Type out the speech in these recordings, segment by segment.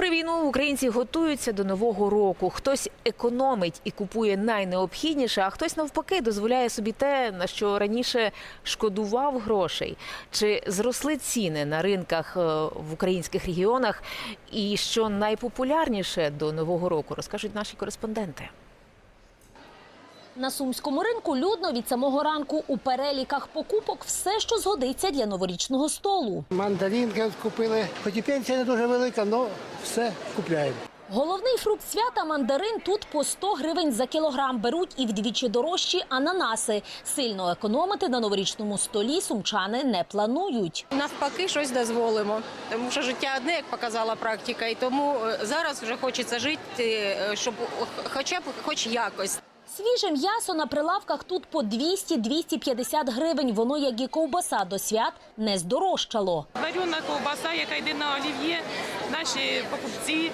Попри війну, українці готуються до нового року. Хтось економить і купує найнеобхідніше, а хтось навпаки дозволяє собі те, на що раніше шкодував грошей. Чи зросли ціни на ринках е, в українських регіонах? І що найпопулярніше до нового року, розкажуть наші кореспонденти. На сумському ринку людно від самого ранку у переліках покупок все, що згодиться для новорічного столу. Мандаринки купили. Хоч і пенсія не дуже велика, але все купляємо. Головний фрукт свята мандарин тут по 100 гривень за кілограм беруть і вдвічі дорожчі ананаси. Сильно економити на новорічному столі сумчани не планують. Навпаки, щось дозволимо. Тому що життя одне, як показала практика, і тому е, зараз вже хочеться жити, е, щоб хоча б хоч якось. Свіже м'ясо на прилавках тут по 200-250 гривень. Воно, як і ковбаса до свят, не здорожчало. Варена ковбаса, яка йде на олів'є. Наші покупці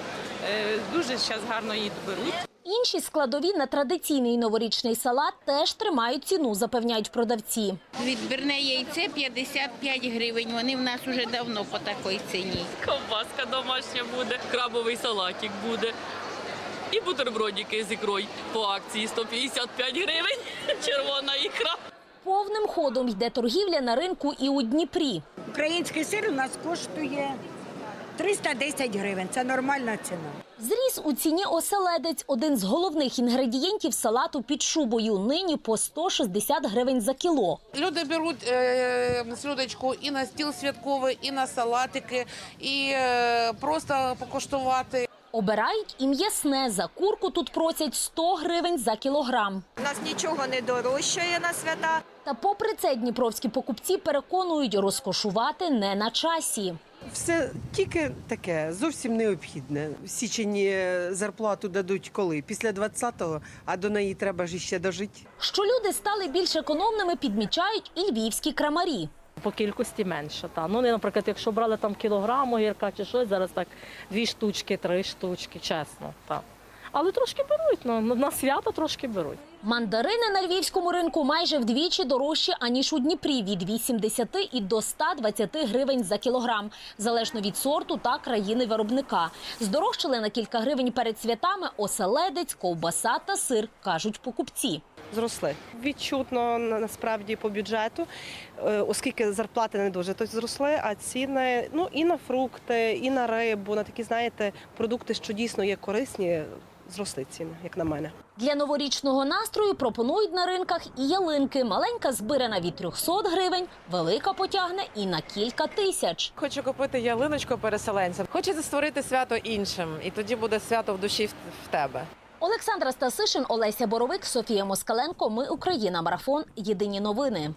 е, дуже зараз гарно її беруть. Інші складові на традиційний новорічний салат теж тримають ціну, запевняють продавці. Відбірне яйце 55 гривень. Вони в нас уже давно по такій ціні. Ковбаска домашня буде, крабовий салатик буде. І бутербродики з ікрою по акції 155 гривень. Червона ікра. Повним ходом йде торгівля на ринку і у Дніпрі. Український сир у нас коштує 310 гривень. Це нормальна ціна. Зріс у ціні оселедець – один з головних інгредієнтів салату під шубою. Нині по 160 гривень за кіло. Люди беруть е, слюдочку і на стіл святковий, і на салатики, і е, просто покуштувати. Обирають і м'ясне. За курку тут просять 100 гривень за кілограм. У нас нічого не дорожчає на свята. Та попри це дніпровські покупці переконують, розкошувати не на часі. Все тільки таке, зовсім необхідне. В січені зарплату дадуть коли? Після 20-го, а до неї треба ж іще дожити. Що люди стали більш економними, підмічають і львівські крамарі. По кількості менше. Та. Ну, наприклад, якщо брали там кілограм огірка чи щось, зараз так дві штучки, три штучки, чесно. Та. Але трошки беруть, ну, на свято трошки беруть. Мандарини на львівському ринку майже вдвічі дорожчі, аніж у Дніпрі – від 80 і до 120 гривень за кілограм, залежно від сорту та країни виробника. Здорожчали на кілька гривень перед святами оселедець, ковбаса та сир, кажуть покупці. Зросли. Відчутно насправді по бюджету, е, оскільки зарплати не дуже то зросли, а ціни ну і на фрукти, і на рибу, на такі, знаєте, продукти, що дійсно є корисні, зросли ціни, як на мене. Для новорічного настрою пропонують на ринках і ялинки. Маленька збирана від 300 гривень, велика потягне і на кілька тисяч. Хочу купити ялиночку переселенцям. Хочеться створити свято іншим, і тоді буде свято в душі в тебе. Олександра Стасишин, Олеся Боровик, Софія Москаленко. Ми Україна. Марафон. Єдині новини.